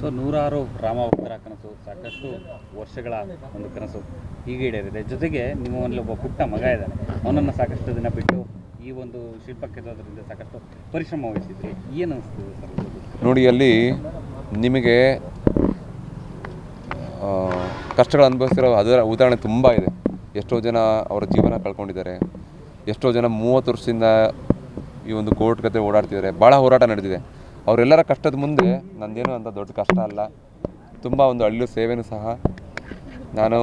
So ನೂರಾರು ರಾಮ ಭಕ್ತರ ಕನಸು, ಸಾಕಷ್ಟು ವರ್ಷಗಳ ಒಂದು ಕನಸು ಈಗ ಈಡೇರಿದೆ. ಜೊತೆಗೆ ನಿಮ್ಮಲ್ಲಿ ಒಬ್ಬ ಪುಟ್ಟ ಮಗ ಇದ್ದಾನೆ. ಅವನನ್ನು ಸಾಕಷ್ಟು ದಿನ ಬಿಟ್ಟು ಈ ಒಂದು ಶಿಲ್ಪಕ್ಕೆ ತರೋದ್ರಿಂದ ಸಾಕಷ್ಟು ಪರಿಶ್ರಮ ವಹಿಸಿದ್ರಿ. ಏನು ಅನಿಸ್ತದೆ ಸರ್ ನೋಡಿ, ಅಲ್ಲಿ ನಿಮಗೆ ಕಷ್ಟಗಳು ಅನುಭವಿಸಿರೋ ಅದರ ಉದಾಹರಣೆ ತುಂಬ ಇದೆ. ಎಷ್ಟೋ ಜನ ಅವರ ಜೀವನ ಕಳ್ಕೊಂಡಿದ್ದಾರೆ. ಎಷ್ಟೋ ಜನ ಮೂವತ್ತು ವರ್ಷದಿಂದ ಈ ಒಂದು ಕೋರ್ಟ್ ಕತೆ ಓಡಾಡ್ತಿದ್ದಾರೆ. ಭಾಳ ಹೋರಾಟ ನಡೆದಿದೆ. ಅವರೆಲ್ಲರ ಕಷ್ಟದ ಮುಂದೆ ನಂದೇನು ಅಂತ ದೊಡ್ಡ ಕಷ್ಟ ಅಲ್ಲ. ತುಂಬ ಒಂದು ಹಳ್ಳಿ ಸೇವೆನೂ ಸಹ ನಾನು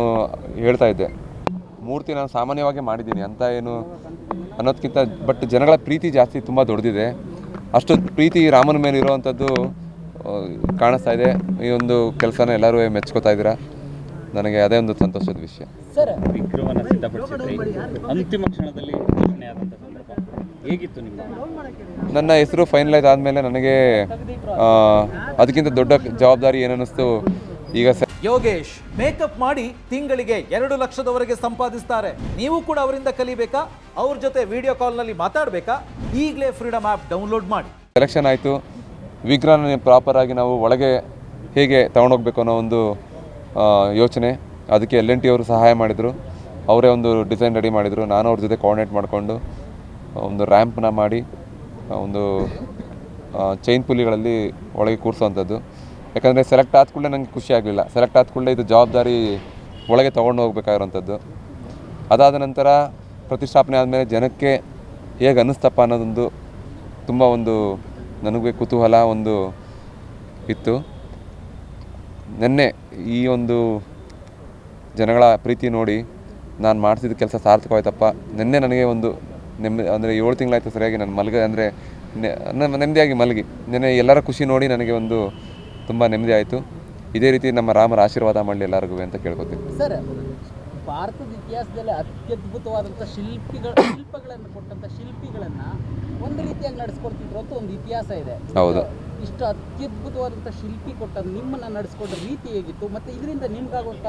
ಹೇಳ್ತಾ ಇದ್ದೆ. ಮೂರ್ತಿ ನಾನು ಸಾಮಾನ್ಯವಾಗಿ ಮಾಡಿದ್ದೀನಿ. ಅಂತ ಏನು ಅನ್ನೋದಕ್ಕಿಂತ ಬಟ್ ಜನಗಳ ಪ್ರೀತಿ ಜಾಸ್ತಿ ತುಂಬ ದೊಡ್ಡದಿದೆ. ಅಷ್ಟು ಪ್ರೀತಿ ರಾಮನ ಮೇಲೆ ಇರುವಂಥದ್ದು ಕಾಣಿಸ್ತಾ ಇದೆ. ಈ ಒಂದು ಕೆಲಸನ ಎಲ್ಲರೂ ಮೆಚ್ಕೋತಾ ಇದ್ದೀರಾ? ನನಗೆ ಅದೇ ಒಂದು ಸಂತೋಷದ ವಿಷಯ. ಅಂತಿಮ ಕ್ಷಣದಲ್ಲಿ ಹೇಗಿತ್ತು ನಿಮ್ಮ ನನ್ನ ಹೆಸರು ಫೈನಲೈಸ್ ಆದಮೇಲೆ ನನಗೆ ಅದಕ್ಕಿಂತ ದೊಡ್ಡ ಜವಾಬ್ದಾರಿ ಏನನ್ನಿಸ್ತು ಈಗ ಯೋಗೇಶ್ ಮೇಕಪ್ ಮಾಡಿ ತಿಂಗಳಿಗೆ ಎರಡು ಲಕ್ಷದವರೆಗೆ ಸಂಪಾದಿಸ್ತಾರೆ. ನೀವು ಕೂಡ ಅವರಿಂದ ಕಲಿಬೇಕಾ? ಅವ್ರ ಜೊತೆ ವಿಡಿಯೋ ಕಾಲ್ನಲ್ಲಿ ಮಾತಾಡಬೇಕಾ? ಈಗಲೇ ಫ್ರೀಡಮ್ ಆ್ಯಪ್ ಡೌನ್ಲೋಡ್ ಮಾಡಿ. ಸೆಲೆಕ್ಷನ್ ಆಯಿತು. ವಿಗ್ರಹನ ಪ್ರಾಪರಾಗಿ ನಾವು ಒಳಗೆ ಹೇಗೆ ತಗೊಂಡೋಗ್ಬೇಕು ಅನ್ನೋ ಒಂದು ಯೋಚನೆ. ಅದಕ್ಕೆ ಎಲ್ ಎನ್ ಟಿ ಅವರು ಸಹಾಯ ಮಾಡಿದರು. ಅವರೇ ಒಂದು ಡಿಸೈನ್ ರೆಡಿ ಮಾಡಿದರು. ನಾನು ಅವ್ರ ಜೊತೆ ಕೋಆರ್ಡಿನೇಟ್ ಮಾಡಿಕೊಂಡು ಒಂದು ರ್ಯಾಂಪ್ನ ಮಾಡಿ ಒಂದು ಚೈನ್ ಪುಲಿಗಳಲ್ಲಿ ಒಳಗೆ ಕೂರಿಸುವಂಥದ್ದು. ಯಾಕಂದರೆ ಸೆಲೆಕ್ಟ್ ಆದ ಕೂಡಲೇ ನನಗೆ ಖುಷಿ ಆಗಲಿಲ್ಲ. ಸೆಲೆಕ್ಟ್ ಆದ ಕೂಡಲೇ ಇದು ಜವಾಬ್ದಾರಿ ಒಳಗೆ ತೊಗೊಂಡು ಹೋಗ್ಬೇಕಾಗಿರೋಂಥದ್ದು ಅದಾದ ನಂತರ ಪ್ರತಿಷ್ಠಾಪನೆ ಆದಮೇಲೆ ಜನಕ್ಕೆ ಹೇಗೆ ಅನ್ನಿಸ್ತಪ್ಪ ಅನ್ನೋದೊಂದು ತುಂಬ ಒಂದು ನನಗೆ ಕುತೂಹಲ ಒಂದು ಇತ್ತು. ನಿನ್ನೆ ಈ ಒಂದು ಜನಗಳ ಪ್ರೀತಿ ನೋಡಿ ನಾನು ಮಾಡ್ತಿದ್ದ ಕೆಲಸ ಸಾರ್ಥಕವಾಯ್ತಪ್ಪ. ನಿನ್ನೆ ನನಗೆ ಒಂದು ನೆಮ್ಮದಿ ಅಂದರೆ ಏಳು ತಿಂಗಳಾಯ್ತು ಸರಿಯಾಗಿ ನಾನು ಮಲಗ ಅಂದರೆ ನೆಮ್ಮದಿಯಾಗಿ ಮಲಗಿ. ನೆನೆ ಎಲ್ಲರ ಖುಷಿ ನೋಡಿ ನನಗೆ ಒಂದು ತುಂಬ ನೆಮ್ಮದಿ ಆಯಿತು. ಇದೇ ರೀತಿ ನಮ್ಮ ರಾಮರ ಆಶೀರ್ವಾದ ಮಾಡಲಿ ಎಲ್ಲರಿಗೂ ಅಂತ ಕೇಳ್ಕೊತೀನಿ. ಸರ್ ಭಾರತದ ಇತಿಹಾಸದಲ್ಲಿ ಅತ್ಯದ್ಭುತವಾದಂಥ ಶಿಲ್ಪಿಗಳ ಶಿಲ್ಪಗಳನ್ನು ಕೊಟ್ಟಂಥ ಶಿಲ್ಪಿಗಳನ್ನು ಒಂದು ರೀತಿಯಾಗಿ ನಡೆಸ್ಕೊಡ್ತಿದ್ರು ಅಂತ ಒಂದು ಇತಿಹಾಸ ಇದೆ. ಹೌದು. ಇಷ್ಟು ಅತ್ಯದ್ಭುತವಾದಂಥ ಶಿಲ್ಪಿ ಕೊಟ್ಟ ನಿಮ್ಮನ್ನು ನಡೆಸ್ಕೊಂಡ ರೀತಿ ಹೇಗಿತ್ತು? ಮತ್ತು ಇದರಿಂದ ನಿಮ್ಗಾಗುವಂಥ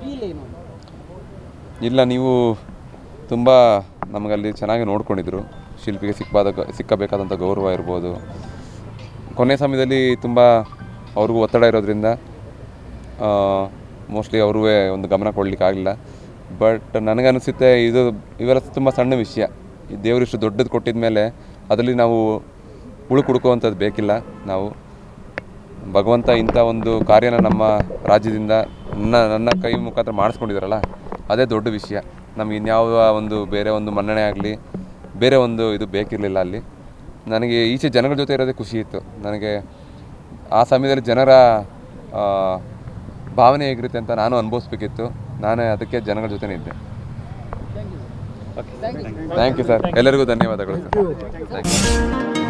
ಫೀಲ್ ಏನು? ಇಲ್ಲ ನೀವು ತುಂಬ ನಮಗಲ್ಲಿ ಚೆನ್ನಾಗಿ ನೋಡ್ಕೊಂಡಿದ್ರು. ಶಿಲ್ಪಿಗೆ ಸಿಕ್ಕಬಾದ ಸಿಕ್ಕಬೇಕಾದಂಥ ಗೌರವ ಇರ್ಬೋದು. ಕೊನೆ ಸಮಯದಲ್ಲಿ ತುಂಬ ಅವ್ರಿಗೂ ಒತ್ತಡ ಇರೋದ್ರಿಂದ ಮೋಸ್ಟ್ಲಿ ಅವ್ರೂ ಒಂದು ಗಮನ ಕೊಡ್ಲಿಕ್ಕೆ ಆಗಲಿಲ್ಲ ಬಟ್ ನನಗನ್ನಿಸುತ್ತೆ ಇದು, ಇವೆಲ್ಲ ತುಂಬ ಸಣ್ಣ ವಿಷಯ. ಈ ದೇವರು ಇಷ್ಟು ದೊಡ್ಡದು ಕೊಟ್ಟಿದ ಮೇಲೆ ಅದರಲ್ಲಿ ನಾವು ಉಳುಕು ಹುಡುಕುವಂಥದ್ದು ಬೇಕಿಲ್ಲ ನಾವು. ಭಗವಂತ ಇಂಥ ಒಂದು ಕಾರ್ಯನ ನಮ್ಮ ರಾಜ್ಯದಿಂದ ನನ್ನ ನನ್ನ ಕೈ ಮುಖಾಂತರ ಮಾಡಿಸ್ಕೊಂಡಿದ್ದಾರಲ್ಲ, ಅದೇ ದೊಡ್ಡ ವಿಷಯ. ನಮ್ಗೆ ಇನ್ಯಾವ ಒಂದು ಬೇರೆ ಒಂದು ಮನ್ನಣೆ ಆಗಲಿ ಬೇರೆ ಒಂದು ಇದು ಬೇಕಿರಲಿಲ್ಲ ಅಲ್ಲಿ. ನನಗೆ ಈಚೆ ಜನಗಳ ಜೊತೆ ಇರೋದೇ ಖುಷಿ ಇತ್ತು. ನನಗೆ ಆ ಸಮಯದಲ್ಲಿ ಜನರ ಭಾವನೆ ಹೇಗಿರುತ್ತೆ ಅಂತ ನಾನು ಅನುಭವಿಸ್ಬೇಕಿತ್ತು. ನಾನೇ ಅದಕ್ಕೆ ಜನಗಳ ಜೊತೆ ಇದ್ದೆ. ಥ್ಯಾಂಕ್ ಯು ಸರ್ ಎಲ್ಲರಿಗೂ ಧನ್ಯವಾದಗಳು ಸರ್ ಥ್ಯಾಂಕ್ ಯು